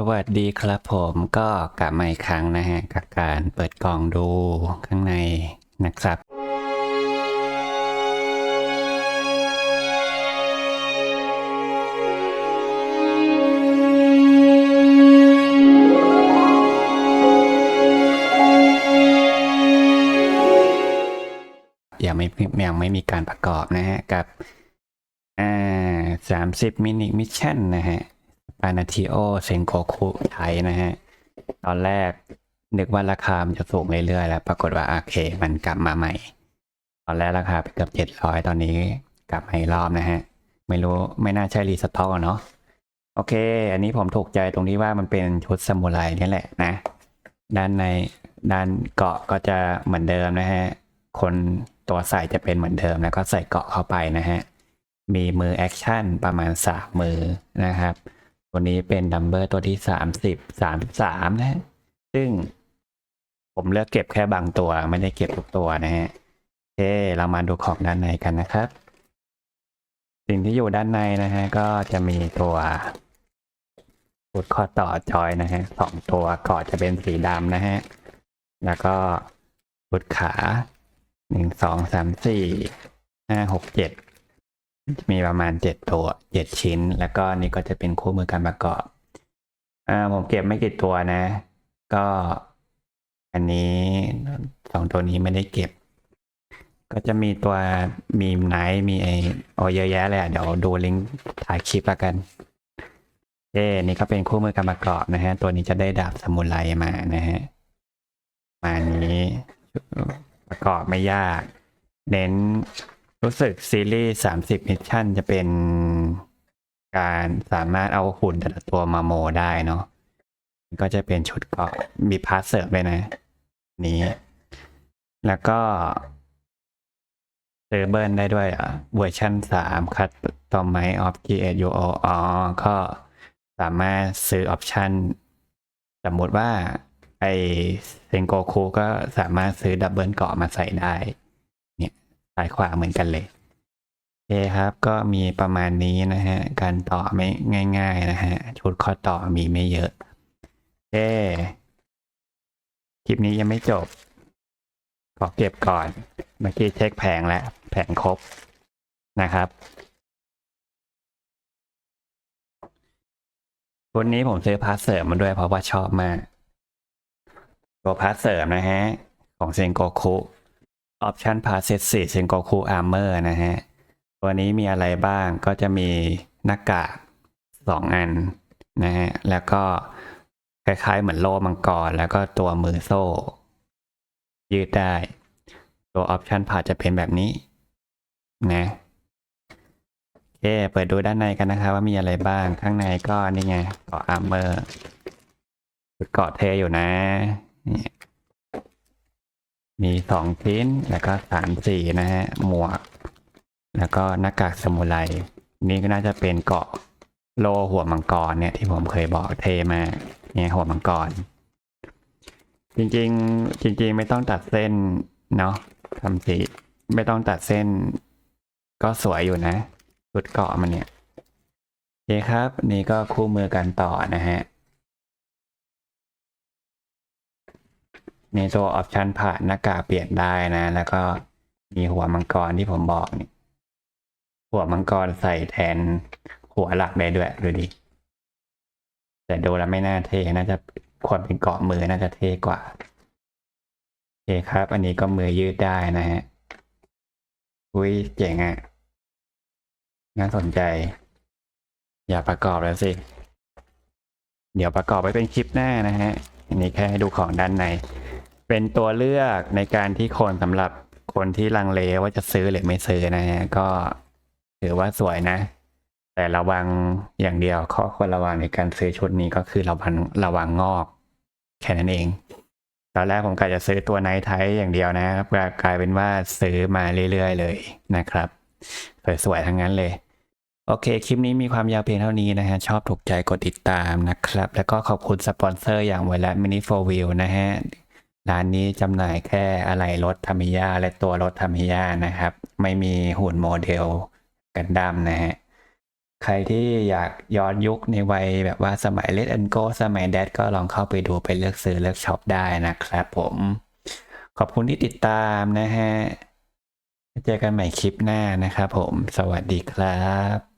สวัสดีครับผมก็กลับมาอีกครั้งนะฮะกับการเปิดกล่องดูข้างในนะครับ ยังไม่ยังไม่มีการประกอบนะฮะกับอ่าสามสิบมินิมิชชั่นนะฮะานาทิโอเซนโกคุไทยนะฮะ ตอนแรกนึกว่าราคามันจะสูงเรื่อยๆแล้ว ปรากฏว่าโอเค มันกลับมาใหม่ ตอนแรกราคาไปเกือบเจ็ดร้อยตอนนี้กลับมาอีกรอบนะฮะ ไม่รู้ไม่น่าใช่รีสต็อกเนาะโอเค อันนี้ผมถูกใจตรงที่ว่ามันเป็นชุดซามูไรนี่แหละนะ ด้านในด้านเกาะก็จะเหมือนเดิมนะฮะ คนตัวใส่จะเป็นเหมือนเดิมแล้วก็ใส่เกาะเข้าไปนะฮะ มีมือแอคชั่นประมาณสามมือนะครับ ตัวนี้เป็นดัมเบอร์ตัวที่สามสิบสามสามนะฮะซึ่งผมเลือกเก็บแค่บางตัวไม่ได้เก็บทุกตัวนะฮะโอเคเรามาดูของด้านในกันนะครับ สิ่งที่อยู่ด้านในนะฮะก็จะมีตัวฟุดข้อต่อจอยนะฮะสองตัวก่อจะเป็นสีดำนะฮะ แล้วก็ฟุดขาหนึ่งสองสามสี่ห้าหกเจ็ด มีประมาณเจ็ดตัวเจ็ดชิ้น แล้วก็นี่ก็จะเป็นคู่มือการประกอบอ่าผมเก็บไม่กี่ตัวนะ ก็ อันนี้สองตัวนี้ไม่ได้เก็บ ก็จะมีตัวมีไนท์มีไอโอเยอะแยะเลยอะเดี๋ยวดูลิงก์ถ่ายคลิปแล้วกันเอ้นี่ก็เป็นคู่มือการประกอบนะฮะ ตัวนี้จะได้ดาบสมุไรมานะฮะมานี้ประกอบไม่ยาก เน้น รู้สึกซีรีส์สามสิบมิชชั่นจะเป็นการสามารถเอาหุ่นแต่ละตัวมาโมได้เนาะก็จะเป็นชุดเกาะมีพาร์ทเสริมด้วยนะ นี้ แล้วก็เซอร์เบิร์ได้ด้วยอะเวอร์ชันสามคัดตอมไมออฟจีเอยูโออ๋อก็สามารถซื้อออปชันสมมติว่าไอเซนโกคูก็สามารถซื้อดับเบิลเกาะมาใส่ได้ ซ้ายขวาเหมือนกันเลยโอเคครับ ก็มีประมาณนี้นะฮะ การต่อไม่ง่าย ๆ นะฮะ ชุดข้อต่อมีไม่เยอะโอเคคลิปนี้ยังไม่จบ ขอเก็บก่อน เมื่อกี้เช็คแผงแล้ว แผงครบนะครับวันนี้ผมซื้อพาร์ทเสริมมาด้วยเพราะว่าชอบมาก ตัวพาร์ทเสริมนะฮะ ของเซนโกคุ ออปชันพาเซตสี่เซนโกคูอาร์เมอร์นะฮะ ตัวนี้มีอะไรบ้างก็จะมีหน้ากากสองอันนะฮะ แล้วก็คล้ายๆเหมือนโล่มังกร แล้วก็ตัวมือโซ่ ยืดได้ ตัวออปชันพาจะเป็นแบบนี้ นะโอเคเปิดดูด้านในกันนะครับว่ามีอะไรบ้างข้างในก็นี่ไงเกาะอาร์เมอร์เกาะเทอยู่นะ มีสองชิ้นแล้วก็สามสี่นะฮะหมวก แล้วก็หน้ากากสมุไรนี่ก็น่าจะเป็นเกาะโลหัวมังกรเนี่ยที่ผมเคยบอกเทมาเนี่ยหัวมังกร จริงๆ จริง ๆ ไม่ต้องตัดเส้นเนาะทำสีไม่ต้องตัดเส้น ก็สวยอยู่นะชุดเกาะมันเนี่ยโอเคครับ นี่ก็คู่มือกันต่อนะฮะ มีตัวออปชันผ่านหน้ากากเปลี่ยนได้นะ แล้วก็มีหัวมังกรที่ผมบอกนี่หัวมังกรใส่แทนหัวหลักได้ด้วยดูดิแต่ดูแล้วไม่น่าเท่น่าจะควรเป็นเกาะมือน่าจะเท่กว่าโอเคครับ อันนี้ก็มือยืดได้นะฮะอุ้ยเจ๋งอะ่ะน่าสนใจ อย่าประกอบแล้วสิ เดี๋ยวประกอบไว้เป็นคลิปหน้านะฮะ อันนี้แค่ให้ดูของด้านใน เป็นตัวเลือกในการที่คนสำหรับคนที่ลังเลว่าจะซื้อหรือไม่ซื้อนะฮะก็ถือว่าสวยนะ แต่ระวังอย่างเดียวข้อควรระวังในการซื้อชุดนี้ก็คือระวังระวังงอก แค่นั้นเองตอนแรกผมกะจะซื้อตัวไนท์ไทอย่างเดียวนะครับกลายเป็นว่าซื้อมาเรื่อยๆเลยนะครับสวยๆทั้งนั้นเลย โอเค คลิปนี้มีความยาวเพียงเท่านี้นะฮะ ชอบถูกใจกดติดตามนะครับ แล้วก็ขอบคุณสปอนเซอร์อย่างไวรัสมินิโฟวิลนะฮะ ร้านนี้จำหน่ายแค่อะไหล่รถทามิยาและตัวรถทามิยานะครับ ไม่มีหุ่นโมเดลกันดั้มนะฮะ ใครที่อยากย้อนยุคในวัยแบบว่าสมัยเลดแอนโกสมัยแดดก็ลองเข้าไปดูไปเลือกซื้อเลือกช็อปได้นะครับผม ขอบคุณที่ติดตามนะฮะ เจอกันใหม่คลิปหน้านะครับผม สวัสดีครับ